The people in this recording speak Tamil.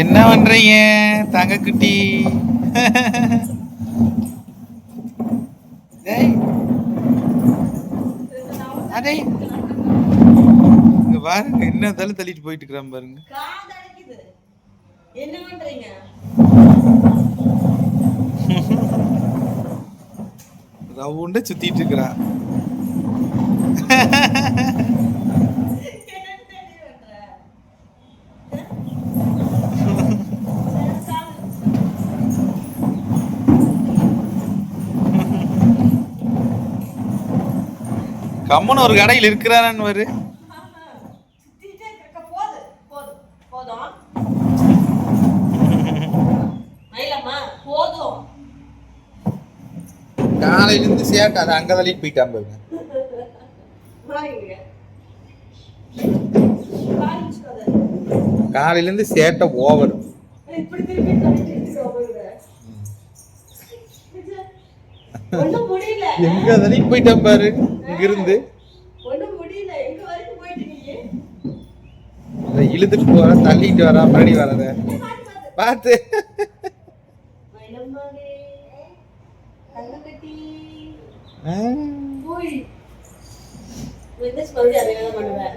என்ன பண்றீங்க தங்க குட்டி டேய் இங்க பாருங்க என்ன தலை தள்ளிட்டு போயிட்டு இருக்கிறான் பாருங்க. காது என்ன பண்றீங்க சுத்திட்டு இருக்கிறான். கம்மன் ஒரு கடையில் இருக்கிறான்னு போதும் காலையில இருந்து சேட்டை அதை அங்க தள்ளிட்டு போயிட்டான் பாருங்க. காலையில இருந்து சேட்டை ஓவர் ஒண்ணும் முடியல. எங்க தள்ளிட்டு போயிட்டான் பாரு இங்க இருந்து ஒண்ணும் முடியல. எங்க வரைக்கும் போயிட்டு நீங்க அதை இழுத்துட்டு போற தள்ளிட்டு வரா மறுபடி வரத பார்த்து. மறுபடியும் அதே தான் பண்ணுவேன்.